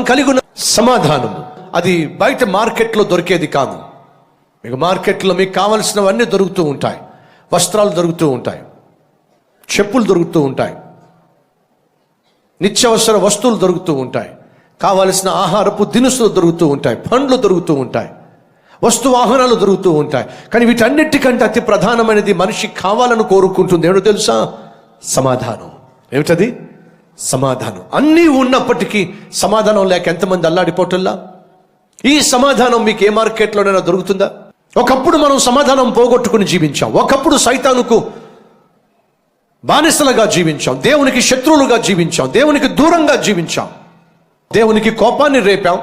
మనం కలిగి ఉన్న సమాధానము అది బయట మార్కెట్లో దొరికేది కాదు. మీకు మార్కెట్లో మీకు కావలసినవన్నీ దొరుకుతూ ఉంటాయి. వస్త్రాలు దొరుకుతూ ఉంటాయి. చెప్పులు దొరుకుతూ ఉంటాయి. నిత్యావసర వస్తువులు దొరుకుతూ ఉంటాయి. కావలసిన ఆహారపు దినుసులు దొరుకుతూ ఉంటాయి. పండ్లు దొరుకుతూ ఉంటాయి. వస్తు వాహనాలు దొరుకుతూ ఉంటాయి. కానీ వీటన్నిటికంటే అతి ప్రధానమైనది మనిషి కావాలని కోరుకుంటుంది. ఏమిటో తెలుసా? సమాధానం. ఏమిటది? సమాధానం. అన్నీ ఉన్నప్పటికీ సమాధానం లేక ఎంతమంది అల్లాడిపోవటంలా ఈ సమాధానం మీకు ఏ మార్కెట్లోనైనా దొరుకుతుందా? ఒకప్పుడు మనం సమాధానం పోగొట్టుకుని జీవించాం. ఒకప్పుడు సైతానుకు బానిసలుగా జీవించాం. దేవునికి శత్రువులుగా జీవించాం. దేవునికి దూరంగా జీవించాం. దేవునికి కోపాన్ని రేపాం.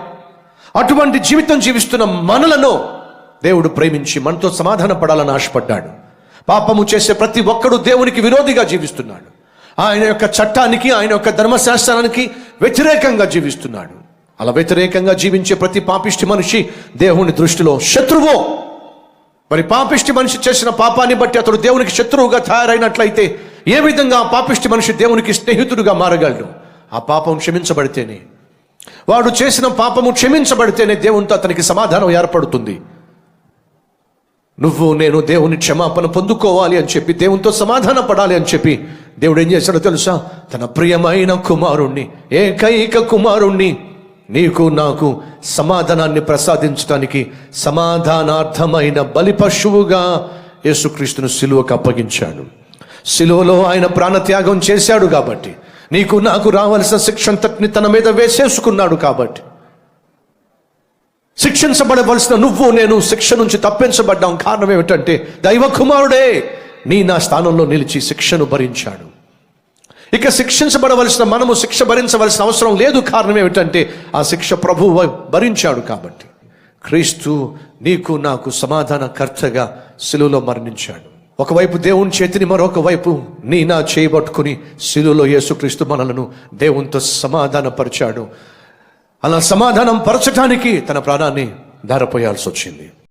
అటువంటి జీవితం జీవిస్తున్న మనలను దేవుడు ప్రేమించి మనతో సమాధాన పడాలని ఆశపడ్డాడు. పాపము చేసే ప్రతి ఒక్కడు దేవునికి విరోధిగా జీవిస్తున్నాడు. ఆయన యొక్క చట్టానికి ఆయన యొక్క ధర్మశాస్త్రానికి వ్యతిరేకంగా జీవిస్తున్నాడు. అలా వ్యతిరేకంగా జీవించే ప్రతి పాపిష్టి మనిషి దేవుని దృష్టిలో శత్రువు. మరి పాపిష్టి మనిషి చేసిన పాపాన్ని బట్టి అతడు దేవునికి శత్రువుగా తయారైనట్లయితే ఏ విధంగా ఆ పాపిష్టి మనిషి దేవునికి స్నేహితుడుగా మారగలడు? ఆ పాపం క్షమించబడితేనే. వాడు చేసిన పాపము క్షమించబడితేనే దేవునితో అతనికి సమాధానం ఏర్పడుతుంది. నువ్వు నేను దేవుని క్షమాపణ పొందుకోవాలి అని చెప్పి దేవునితో సమాధాన పడాలి అని చెప్పి దేవుడు ఏం చేశాడో తెలుసా? తన ప్రియమైన కుమారుణ్ణి ఏకైక కుమారుణ్ణి నీకు నాకు సమాధానాన్ని ప్రసాదించడానికి సమాధానార్థమైన బలి పశువుగా యేసుక్రీస్తును సిలువకు అప్పగించాడు. సిలువలో ఆయన ప్రాణత్యాగం చేశాడు కాబట్టి నీకు నాకు రావలసిన శిక్ష అంతటిని తన మీద వేసేసుకున్నాడు కాబట్టి శిక్షించబడవలసిన నువ్వు నేను శిక్ష నుంచి తప్పించబడ్డాం. కారణం ఏమిటంటే దైవ కుమారుడే నీ నా స్థానంలో నిలిచి శిక్షను భరించాడు. ఇక శిక్షించబడవలసిన మనము శిక్ష భరించవలసిన అవసరం లేదు. కారణం ఏమిటంటే ఆ శిక్ష ప్రభువు భరించాడు కాబట్టి. క్రీస్తు నీకు నాకు సమాధాన కర్తగా శిలువలో మరణించాడు. ఒకవైపు దేవుని చేతిని మరొక వైపు నీ నా చేయబట్టుకుని శిలువలో యేసుక్రీస్తు మనలను దేవునితో సమాధానపరిచాడు. అలా సమాధానం పరచటానికి తన ప్రాణాన్ని ధారపోయాల్సి వచ్చింది